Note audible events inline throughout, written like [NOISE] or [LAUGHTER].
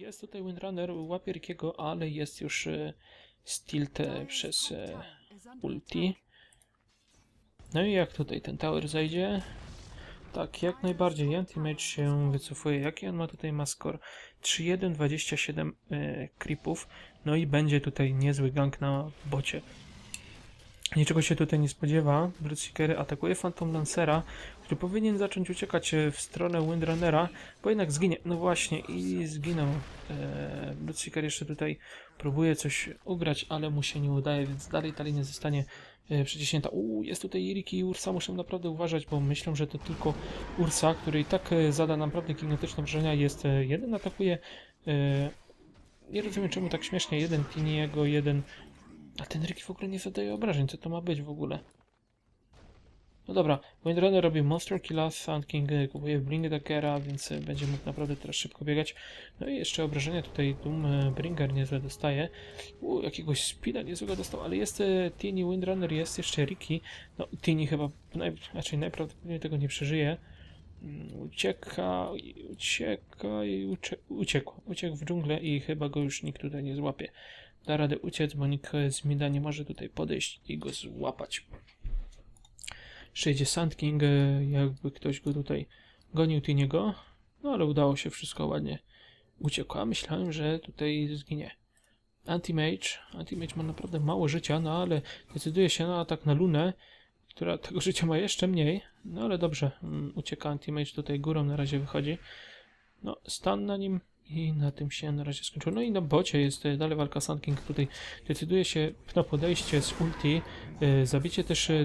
Jest tutaj Windrunner, łapie Rickiego, ale jest już e, Stilt e, przez e, ulti. No i jak tutaj ten tower zajdzie? Tak, jak najbardziej. Anti-Mage się wycofuje. Jaki on ma tutaj ma score? 3-1, 27 e, creepów. No i będzie tutaj niezły gang na bocie. Niczego się tutaj nie spodziewa. Bloodseeker atakuje Phantom Lancera, powinien zacząć uciekać e, w stronę Windrunnera, bo jednak zginie. No właśnie, i zginął. E, Bloodseeker jeszcze tutaj próbuje coś ugrać, ale mu się nie udaje, więc dalej ta linia zostanie e, przyciśnięta. Uuu, jest tutaj Iriki i Ursa, muszę naprawdę uważać, bo myślę, że to tylko Ursa, który i tak e, zada naprawdę gigantyczne wrażenia. Jest e, jeden atakuje. E, nie rozumiem czemu tak śmiesznie. Jeden Tiniego, jeden. A ten Riki w ogóle nie zadaje obrażeń. Co to ma być w ogóle? No dobra, Windrunner robi Monster Killa, Sand King kupuje Bring Daggera, więc e, będzie mógł naprawdę teraz szybko biegać. No i jeszcze obrażenia tutaj Doom e, niezłe dostaje. U, jakiegoś speeda niezłego dostał, ale jest e, Tini Windrunner, jest jeszcze Riki. No Tini chyba, naj, raczej najprawdopodobniej tego nie przeżyje. Mm, Ucieka, ucieka i ucie, uciekł. Uciekł w dżunglę i chyba go już nikt tutaj nie złapie. Da radę uciec, bo nikt z Mida nie może tutaj podejść i go złapać. Przejdzie Sand King, e, jakby ktoś go tutaj gonił Tiniego. No ale udało się wszystko ładnie. Uciekł, a myślałem, że tutaj zginie. Anti-Mage. Anti-Mage ma naprawdę mało życia, no ale decyduje się na atak na Lunę, która tego [LAUGHS] życia ma jeszcze mniej. No ale dobrze, mm, ucieka Anti-Mage tutaj górą, na razie wychodzi. No, stan na nim i na tym się na razie skończyło. No i na bocie jest e, dalej walka Sand King, tutaj decyduje się na podejście z ulti, e, zabicie też e,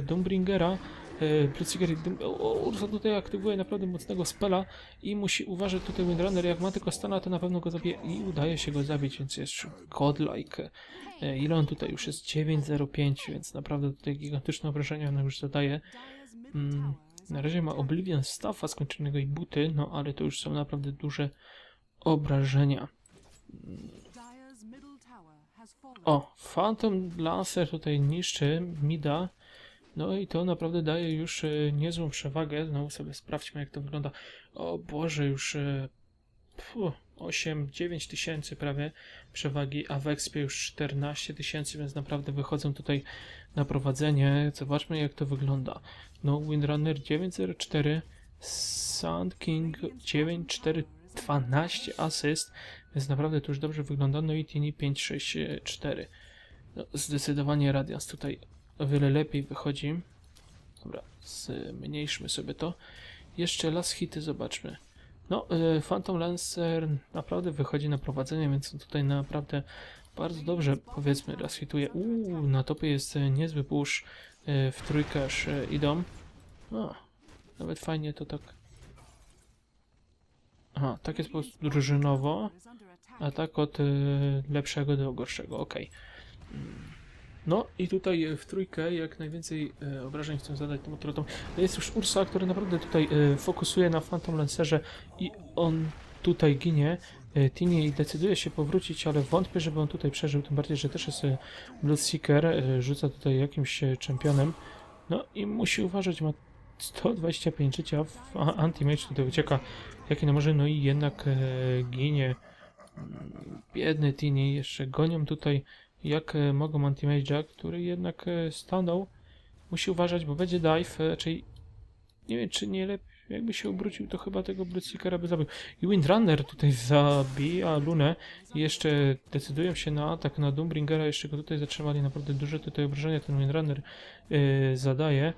E. O, o, Ursa tutaj aktywuje naprawdę mocnego spela i musi uważać tutaj Windrunner, jak ma tylko stana, to na pewno go zabije i udaje się go zabić, więc jest godlike. Ile on tutaj już jest? 9.05, więc naprawdę tutaj gigantyczne obrażenia on już zadaje. Mm, na razie ma Oblivion Staffa skończonego i buty, no ale to już są naprawdę duże obrażenia. O, Phantom Lancer tutaj niszczy Mida. No i to naprawdę daje już e, niezłą przewagę. Znowu sobie sprawdźmy jak to wygląda. O Boże, już e, fu, 8-9 tysięcy prawie przewagi, a w Expie już 14 tysięcy, więc naprawdę wychodzą tutaj na prowadzenie. Zobaczmy jak to wygląda. No, Windrunner 904, Sand King 94, 12 asyst, więc naprawdę to już dobrze wygląda. No i Tini 564. No, zdecydowanie Radiance tutaj o wiele lepiej wychodzi. Dobra, zmniejszmy sobie to. Jeszcze las hity zobaczmy. No, y, Phantom Lancer naprawdę wychodzi na prowadzenie, więc tutaj naprawdę bardzo dobrze, powiedzmy, raz hituje. Uuu, na topie jest y, niezły push, y, w y, idą. O, nawet fajnie to tak... Aha, tak jest po prostu drużynowo, a tak od lepszego do gorszego, okej. No i tutaj e, w trójkę jak najwięcej e, obrażeń chcę zadać tym otrotom. To jest już Ursa, który naprawdę tutaj e, fokusuje na Phantom Lancerze i on tutaj ginie. Tini decyduje się powrócić, ale wątpię, żeby on tutaj przeżył, tym bardziej, że też jest Bloodseeker, rzuca tutaj jakimś czempionem. No i musi uważać, ma 125 życia, Anti-Mage tutaj ucieka jakie no może, no i jednak ginie. Mm, Biedny Tini, jeszcze gonią tutaj jak e, mogą Anti-Mage'a, który jednak e, stanął. Musi uważać, bo będzie dive, e, raczej nie wiem, czy nie lepiej, jakby się obrócił, to chyba tego Bloodseekera by zabił. I Windrunner tutaj zabija Lunę i jeszcze decydują się na atak na Doombringera, jeszcze go tutaj zatrzymali, naprawdę duże tutaj obrażenia ten Windrunner e, zadaje.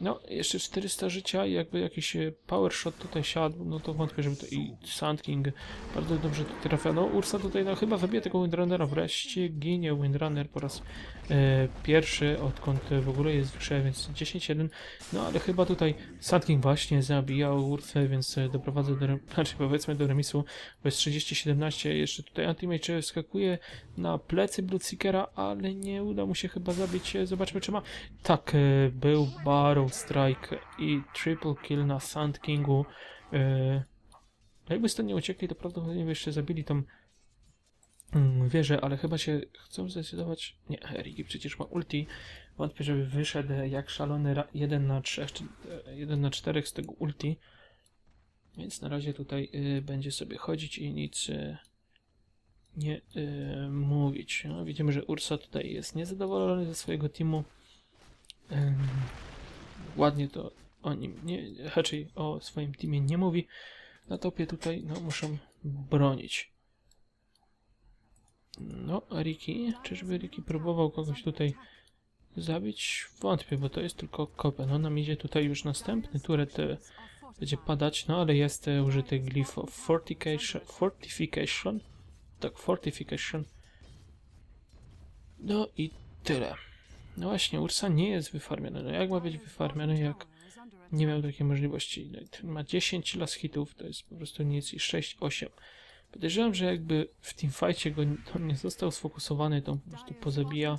No, jeszcze 400 życia i jakby jakiś e, power shot tutaj siadł, no to wątpię, żeby to i Sand King bardzo dobrze tu trafia. No, Ursa tutaj no, chyba zabije tego Windrunnera, wreszcie ginie Windrunner po raz e, pierwszy, odkąd w ogóle jest w grze, więc 10-1. No, ale chyba tutaj Sand King właśnie zabijał Ursę, więc e, doprowadza do, [LAUGHS] znaczy powiedzmy do remisu, jest 30-17. Jeszcze tutaj Antimage skakuje na plecy Bloodseekera, ale nie uda mu się chyba zabić. E, Zobaczmy, czy ma tak, był Barrow Strike i triple kill na Sand Kingu. E, jakby stąd nie uciekli, to prawdopodobnie by jeszcze zabili tą mm, wieżę, ale chyba się chcą zdecydować. Nie, Eriki przecież ma ulti. Wątpię, żeby wyszedł jak szalony 1 na 3, czy 1 na 4 z tego ulti. Więc na razie tutaj y, będzie sobie chodzić i nic nie e, mówić. No, widzimy, że Ursa tutaj jest niezadowolony ze swojego teamu. Ładnie to o nim, nie, raczej o swoim teamie nie mówi. Na topie tutaj no, muszą bronić. No, Riki, czyżby Riki próbował kogoś tutaj zabić? Wątpię, bo to jest tylko kopę. No, nam idzie tutaj już następny turet e, będzie padać, no ale jest e, użyty glif fortification, fortification. Tak, fortification. No i tyle. No właśnie, Ursa nie jest wyfarmiony. No jak ma być wyfarmiony, jak nie miał takiej możliwości? No, ma 10 las hitów, to jest po prostu nic i 6, 8. Podejrzewam, że jakby w teamfightie go on nie został sfokusowany, to po prostu pozabija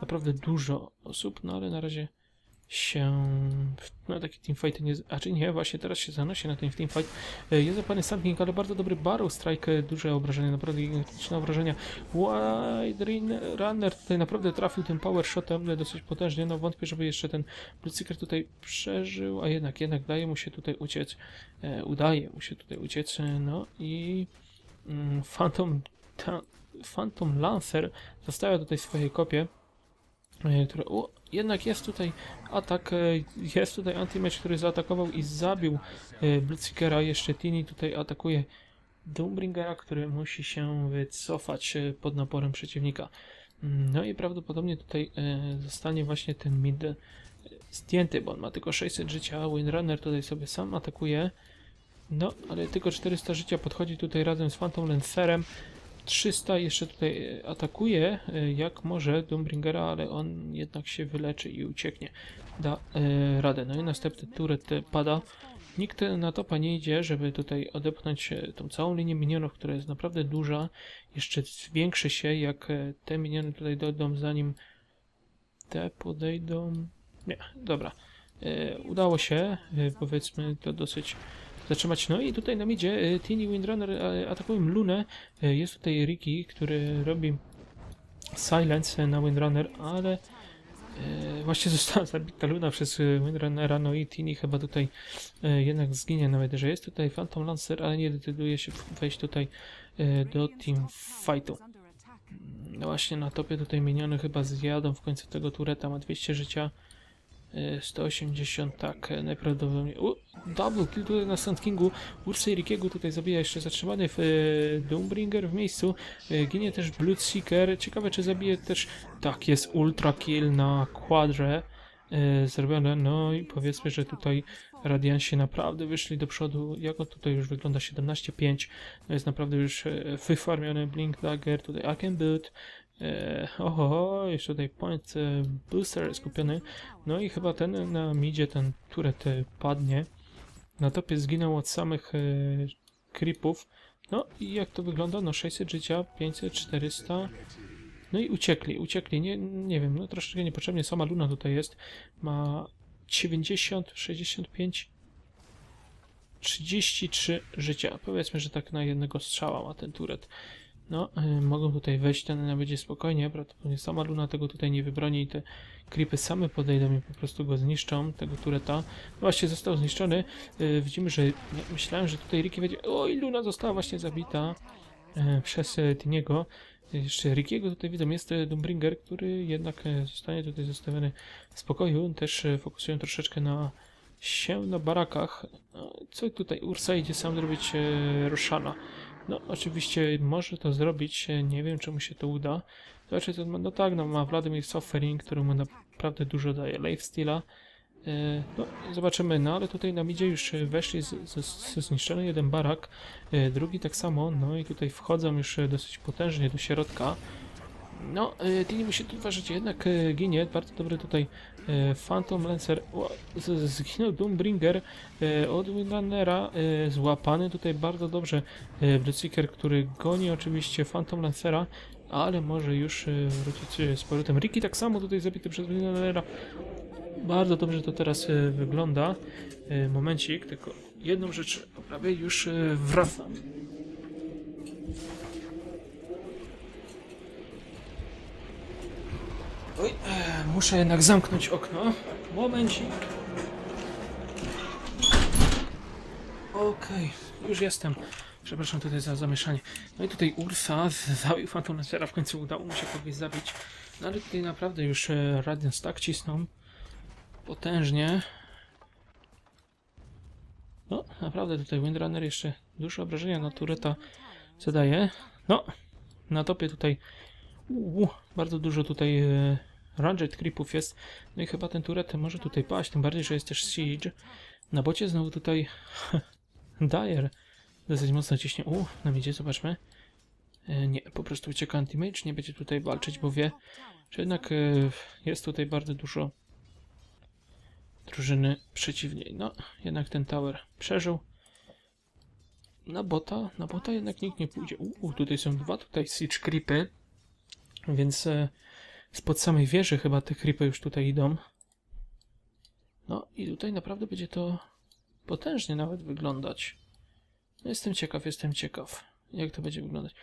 naprawdę dużo osób, no ale na razie się na taki teamfight nie... A czy nie, właśnie teraz się zanosi na ten teamfight. E, Jest zapany Sandking, ale bardzo dobry Barrow Strike, e, duże obrażenia, naprawdę gigantyczne obrażenia. Wide Runner tutaj naprawdę trafił tym power shotem e, dosyć potężnie, no wątpię, żeby jeszcze ten Bloodseeker tutaj przeżył, a jednak, jednak daje mu się tutaj uciec, udaje mu się tutaj uciec, no i mm, Phantom, ta, Phantom Lancer zostawia tutaj swoje kopie, które, o, jednak jest tutaj atak, e, jest tutaj anti-match, który zaatakował i zabił e, Bloodseekera, jeszcze Tini tutaj atakuje Doombringera, który musi się wycofać e, pod naporem przeciwnika. Mm, No i prawdopodobnie tutaj e, zostanie właśnie ten mid e, zdjęty, bo on ma tylko 600 życia, Windrunner tutaj sobie sam atakuje, no ale tylko 400 życia podchodzi tutaj razem z Phantom Lancerem, 300 jeszcze tutaj e, atakuje e, jak może Doombringera, ale on jednak się wyleczy i ucieknie. Da e, radę. No i następny turret e, pada. Nikt na topa nie idzie, żeby tutaj odepchnąć tą całą linię minionów, która jest naprawdę duża. Jeszcze zwiększy się, jak te miniony tutaj dojdą, zanim te podejdą. Nie, dobra. E, udało się, powiedzmy, to dosyć zatrzymać. No i tutaj nam idzie e, Tini Windrunner, atakują Lunę. E, jest tutaj Ricky, który robi silence na Windrunner, ale e, właśnie [LAUGHS] została zabita Luna przez Windrunnera, no i Tini chyba tutaj jednak zginie nawet, że jest tutaj Phantom Lancer, ale nie decyduje się wejść tutaj do team fightu. No właśnie na topie tutaj miniony chyba zjadą w końcu tego tureta, ma 200 życia. E, 180, tak, najprawdopodobniej. U, double kill tutaj na Sand Kingu. Ursay Rikiego tutaj zabija jeszcze zatrzymany w e, Doombringer w miejscu. E, ginie też Bloodseeker. Ciekawe, czy zabije też. Tak, jest ultra kill na Quadrze e, zrobione. No i powiedzmy, że tutaj Radiansi naprawdę wyszli do przodu. Jak on tutaj już wygląda 17-5. To jest naprawdę już e, wyfarmiony Blink Dagger. Tutaj Arcane Boot. E, oho, jeszcze tutaj point e, booster skupiony. No i chyba ten na midzie, ten turret e, padnie. Na topie zginął od samych e, creepów. No i jak to wygląda? No 600 życia, 500, 400. No i uciekli, uciekli. Nie, nie wiem, no troszeczkę niepotrzebnie. Sama Luna tutaj jest. Ma 90, 65, 33 życia. Powiedzmy, że tak na jednego strzała ma ten turet. No, y, mogą tutaj wejść, ten będzie spokojnie, prawdopodobnie sama Luna tego tutaj nie wybroni i te creepy same podejdą i po prostu go zniszczą, tego tureta. No właśnie, został zniszczony. Y, widzimy, że ja myślałem, że tutaj Ricky będzie... Oj, Luna została właśnie zabita y, przez Tiniego. Jeszcze Rickiego tutaj widzę, jest Doombringer, który jednak zostanie tutaj zostawiony w spokoju. Też fokusują troszeczkę na się na barakach. No, co tutaj? Ursa idzie sam zrobić e, Roshana. No, oczywiście może to zrobić, nie wiem, czy mu się to uda. Zobaczcie, ma. No tak, no, ma Vladimir Suffering, który mu naprawdę dużo daje lifesteala. E, no, zobaczymy, no ale tutaj nam idzie już e, weszli z, z, z zniszczony jeden barak, e, drugi tak samo, no i tutaj wchodzą już dosyć potężnie do środka. No, e, Tini musi tu uważać, jednak e, ginie, bardzo dobry tutaj e, Phantom Lancer, zginął Doombringer od Windrunnera, złapany tutaj bardzo dobrze Bloodseeker, który goni oczywiście Phantom Lancera, ale może już wrócić z powrotem. Ricky tak samo tutaj zabity przez Windrunnera. Bardzo dobrze to teraz wygląda. Momencik, tylko jedną rzecz poprawię, już wracam. Oj, e, muszę jednak zamknąć okno. Momencik. Okej, już jestem. Przepraszam tutaj za zamieszanie. No i tutaj Ursa zabił Fantomesera, w końcu udało mu się kogoś zabić. No ale tutaj naprawdę już e, Radiance tak cisną potężnie. No, naprawdę tutaj Windrunner jeszcze duże obrażenia na tureta zadaje. No, na topie tutaj uu, bardzo dużo tutaj e, ranged creepów jest. No i chyba ten turet może tutaj paść, tym bardziej, że jest też siege. Na bocie znowu tutaj [LAUGHS] Dyer dosyć mocno ciśnie. U, na midzie, zobaczmy. E, nie, po prostu ucieka anti-mage, nie będzie tutaj walczyć, bo wie, że jednak e, jest tutaj bardzo dużo drużyny przeciwnej. No, jednak ten tower przeżył. Na bota, na bota jednak nikt nie pójdzie. Uuu, tutaj są dwa tutaj siege creepy, więc e, spod samej wieży chyba te creepy już tutaj idą. No i tutaj naprawdę będzie to potężnie nawet wyglądać. No, jestem ciekaw, jestem ciekaw, jak to będzie wyglądać.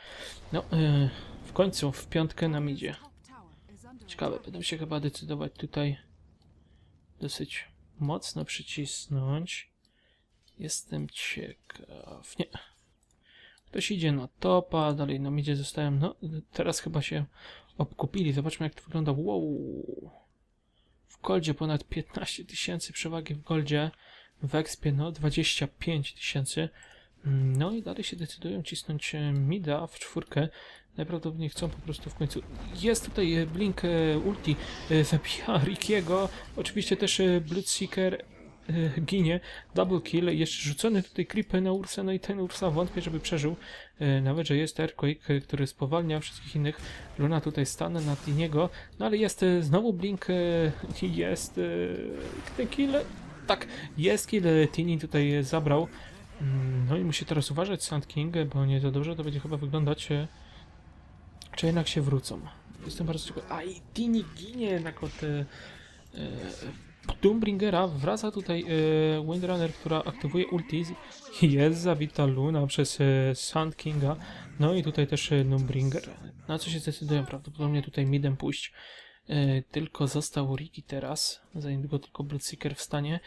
No, e, w końcu w piątkę nam idzie. Ciekawe, będę się chyba decydować tutaj dosyć mocno przycisnąć. Jestem ciekaw. Nie. Ktoś idzie na topa, dalej na midzie zostałem. No, teraz chyba się obkupili. Zobaczmy, jak to wygląda. Wow. W goldzie ponad 15 tysięcy przewagi w goldzie. W expie no 25 tysięcy. No i dalej się decydują cisnąć e, mida w czwórkę. Najprawdopodobniej chcą po prostu w końcu. Jest tutaj e, Blink e, ulti, zabija Rickiego. Oczywiście też Bloodseeker ginie. Double kill. Jeszcze rzucony tutaj creepy na Ursę. No i ten Ursa wątpię, żeby przeżył. E, Nawet, że jest Earthquake, e, który spowalnia wszystkich innych. Luna tutaj stanę na niego. No ale jest e, znowu Blink. e, Jest e, kill. Tak, jest kill. e, Tini tutaj e, zabrał. Mm, No i musi teraz uważać Sand King, bo nie za dobrze to będzie chyba wyglądać, e, czy jednak się wrócą. Jestem bardzo ciekawy. A i Tini ginie jednak od e, e, Doombringera. Wraca tutaj e, Windrunner, która aktywuje ulti. Jest zabita Luna przez e, Sand Kinga. No i tutaj też e, Doombringer. Na co się zdecydują? Prawdopodobnie tutaj midem pójść. E, tylko został Riki teraz. Za niedługo tylko Bloodseeker wstanie.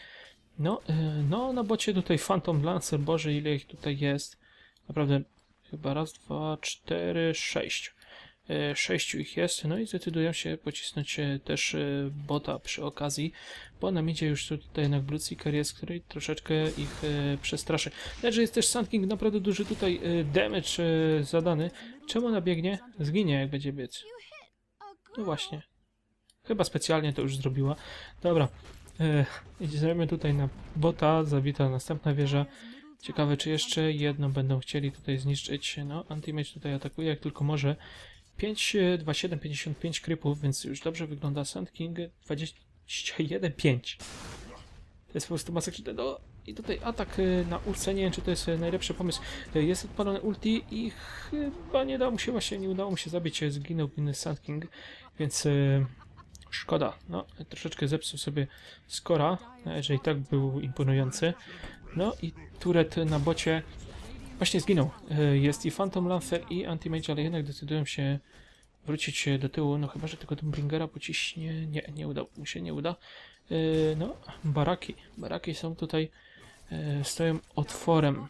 No, e, no, na bocie tutaj Phantom Lancer, Boże, ile ich tutaj jest. Naprawdę, chyba raz, dwa, cztery, sześć. E, Sześciu ich jest, no i zdecydują się pocisnąć e, też e, bota przy okazji, bo na midzie już tutaj jednak Bloodseeker jest, który troszeczkę ich przestraszy. Lecz jest też Sand King, naprawdę duży tutaj damage zadany. Czemu ona biegnie? Zginie jak będzie biec. No właśnie. Chyba specjalnie to już zrobiła. Dobra. Idziemy tutaj na bota, zabita następna wieża. Ciekawe, czy jeszcze jedno będą chcieli tutaj zniszczyć. No, Antimage tutaj atakuje jak tylko może. 5, e, 2, 7, 55 krypów, więc już dobrze wygląda. Sand King 21, 5. To jest po prostu masakryczne. No i tutaj atak e, na Urce, nie wiem czy to jest e, najlepszy pomysł. E, Jest odpalony ulti i chyba nie dało mu się właśnie, nie udało mu się zabić, zginął inny Sand King, więc szkoda. No, troszeczkę zepsuł sobie skora, e, że i tak był imponujący. No i Turet na bocie właśnie zginął. E, Jest i Phantom Lancer i Anti-Mage, ale jednak decydują się wrócić e, do tyłu, no chyba, że tylko Bringera pociśnie. Nie, nie udało mu się, nie uda. E, No, baraki. Baraki są tutaj, stoją otworem.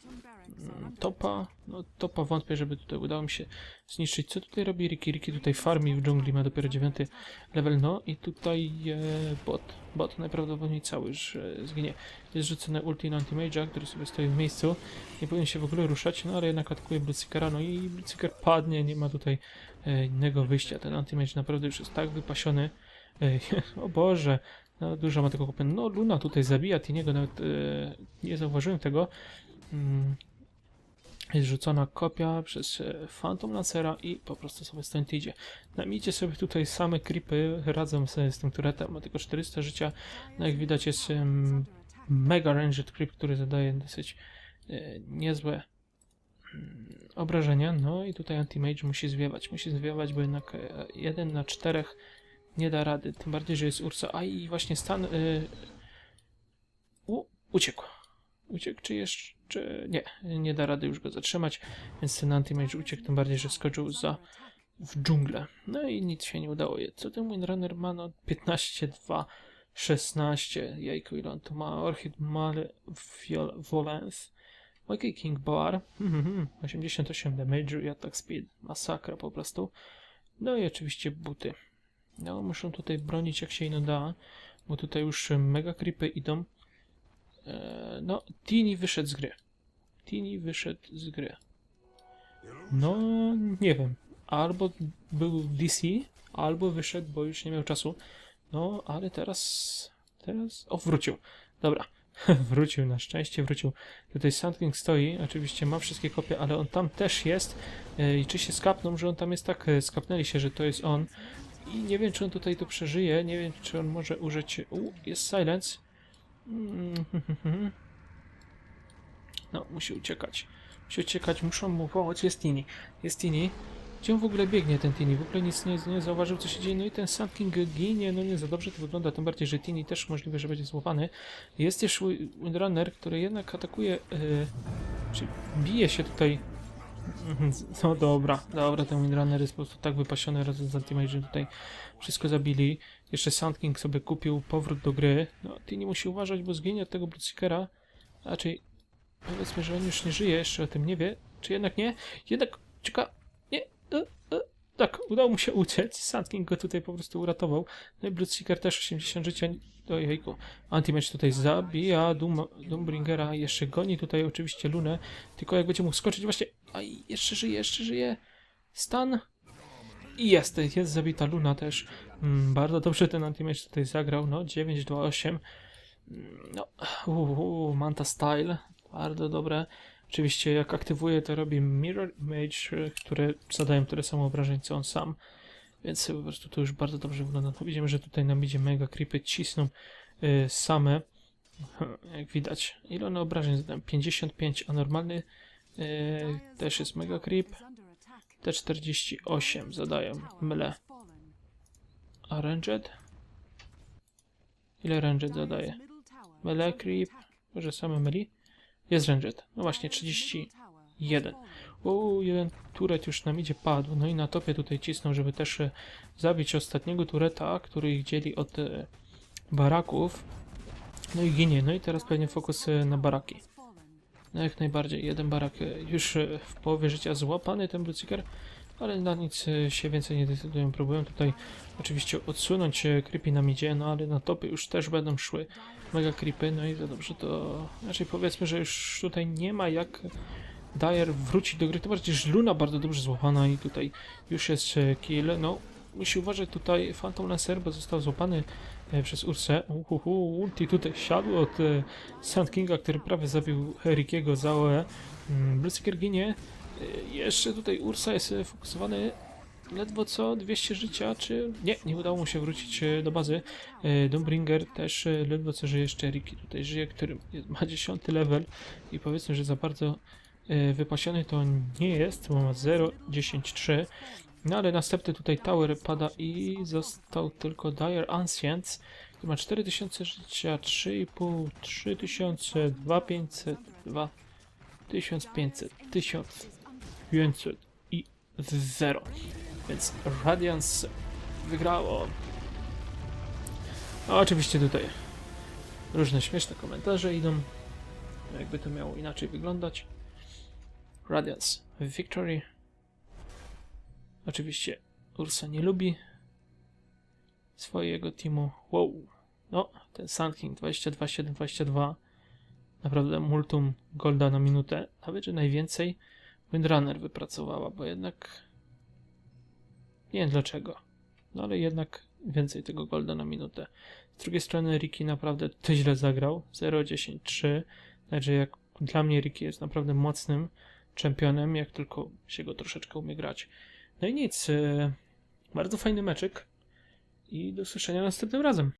Mm, Topa, no topa wątpię, żeby tutaj udało mi się zniszczyć. Co tutaj robi Riki? Riki tutaj farmi w dżungli, ma dopiero dziewiąty level, no i tutaj e, bot. Bot najprawdopodobniej cały już e, zginie. Jest rzucony ulti na Antimage'a, który sobie stoi w miejscu. Nie powinien się w ogóle ruszać, no ale jednak atakuje Bloodseekera, no i Bloodseeker padnie, nie ma tutaj e, innego wyjścia. Ten Antimage naprawdę już jest tak wypasiony. E, [LAUGHS] o Boże, no, dużo ma tego kopia. No Luna tutaj zabija Tiniego, nawet e, nie zauważyłem tego. Mm, jest rzucona kopia przez e, Phantom Lancera i po prostu sobie stąd idzie. Na midzie sobie tutaj same creepy radzą sobie z tym turetem, ma tylko 400 życia. No jak widać jest mega ranged creep, który zadaje dosyć e, niezłe mm, obrażenia. No i tutaj Anti-Mage musi zwiewać, musi zwiewać, bo jednak e, jeden na czterech nie da rady. Tym bardziej, że jest Ursa. A i właśnie stan... E, u, uciekł. Uciekł, czy jeszcze... Nie, nie da rady już go zatrzymać, więc ten Anti-Mage uciekł, tym bardziej, że skoczył za w dżunglę. No i nic się nie udało. Co ten Windrunner ma? No 15, 2, 16. Jajku, ile on tu ma? Orchid Male Volens. OK King Bar, mhm, 88 damage i attack speed, masakra po prostu. No i oczywiście buty. No, muszą tutaj bronić jak się ino da, bo tutaj już mega creepy idą. E, no, Tini wyszedł z gry. Tini wyszedł z gry. No, nie wiem. Albo był w DC, albo wyszedł, bo już nie miał czasu. No, ale teraz... Teraz... O, wrócił. Dobra. [LAUGHS] wrócił, na szczęście wrócił. Tutaj Sand King stoi, oczywiście ma wszystkie kopie, ale on tam też jest. E, I czy się skapną, że on tam jest tak, e, skapnęli się, że to jest on. I nie wiem, czy on tutaj to przeżyje, nie wiem, czy on może użyć... U, jest silence. [LAUGHS] No, musi uciekać. Musi uciekać, muszą mu pomóc. Jest Tini. Jest Tini. Gdzie on w ogóle biegnie, ten Tini? W ogóle nic nie, nie zauważył, co się dzieje. No i ten Sand King ginie. No nie za dobrze to wygląda, tym bardziej, że Tini też możliwe, że będzie złapany. Jest też Wi- Windrunner, który jednak atakuje... Yy, czy bije się tutaj... [LAUGHS] No dobra, dobra, ten Windrunner jest po prostu tak wypasiony razem z Ultimate, że tutaj wszystko zabili. Jeszcze Sand King sobie kupił powrót do gry. No, Tini musi uważać, bo zginie od tego Bloodseekera. Raczej powiedzmy, że on już nie żyje, jeszcze o tym nie wie. Czy jednak nie? Jednak czeka. Nie. E, e, tak, udało mu się uciec. Sand King go tutaj po prostu uratował. No i Bloodseeker też 80 życia. Ojejku. Antimage tutaj zabija Doom, Doombringera. Jeszcze goni tutaj oczywiście Lunę. Tylko jak będzie mógł skoczyć właśnie... Aj, jeszcze żyje, jeszcze żyje. Stan. I jest, jest zabita Luna też. Mm, bardzo dobrze ten Antimage tutaj zagrał. No, 9-2-8. Mm, No, uuu, Manta Style. Bardzo dobre. Oczywiście jak aktywuje to robi Mirror Mage, y, które zadają tyle samo obrażeń co on sam. Więc po prostu to już bardzo dobrze wygląda. No, widzimy, że tutaj nam idzie mega creepy cisną y, same. [LAUGHS] Jak widać. Ile one obrażeń zadają? 55, a normalny y, też jest mega creep. Te 48 zadają myle. A ranged? Ile ranged zadaje? Melee creep. Może same meli? Jest ranged. No właśnie, 31. Uuu, jeden turet już nam idzie padł. No i na topie tutaj cisną, żeby też e, zabić ostatniego tureta, który ich dzieli od e, baraków. No i ginie. No i teraz pewnie fokus e, na baraki. No jak najbardziej. Jeden barak już w połowie życia złapany, ten Blutsiker, ale na nic e, się więcej nie decydują. Próbują tutaj oczywiście odsunąć e, creepy na midzie, no ale na topy już też będą szły mega creepy, no i za dobrze to... Znaczy powiedzmy, że już tutaj nie ma jak Dyer wrócić do gry, tym bardziej, że Luna bardzo dobrze złapana i tutaj już jest e, kill, no musi uważać tutaj Phantom Lancer, bo został złapany przez Ursę. Uhuhu, ulti tutaj siadł od Sand Kinga, który prawie zabił Rikiego za OE. Mm, Blueseeker ginie. E, jeszcze tutaj Ursa jest e, fokusowany ledwo co 200 życia, czy... Nie, nie udało mu się wrócić e, do bazy. Doombringer też ledwo co żyje, jeszcze Riki tutaj żyje, który ma 10 level i powiedzmy, że za bardzo wypasiony to nie jest, bo ma 0, 10, 3. No ale następny tutaj Tower pada i został tylko Dire Ancients, który ma 4000 życia, 3,5, 3000, 2500, 2, 1500, 1500 i 0. Więc Radiance wygrało. A oczywiście tutaj różne śmieszne komentarze idą. Jakby to miało inaczej wyglądać. Radiance Victory. Oczywiście Ursa nie lubi swojego teamu. Wow. No, ten Sand King 22-7-22. Naprawdę multum golda na minutę. Nawet, że najwięcej Windrunner wypracowała, bo jednak nie wiem dlaczego. No ale jednak więcej tego golda na minutę. Z drugiej strony Ricky naprawdę to źle zagrał. 0-10-3. Także jak dla mnie Ricky jest naprawdę mocnym czempionem, jak tylko się go troszeczkę umie grać. No i nic. e, Bardzo fajny meczyk. I do słyszenia następnym razem.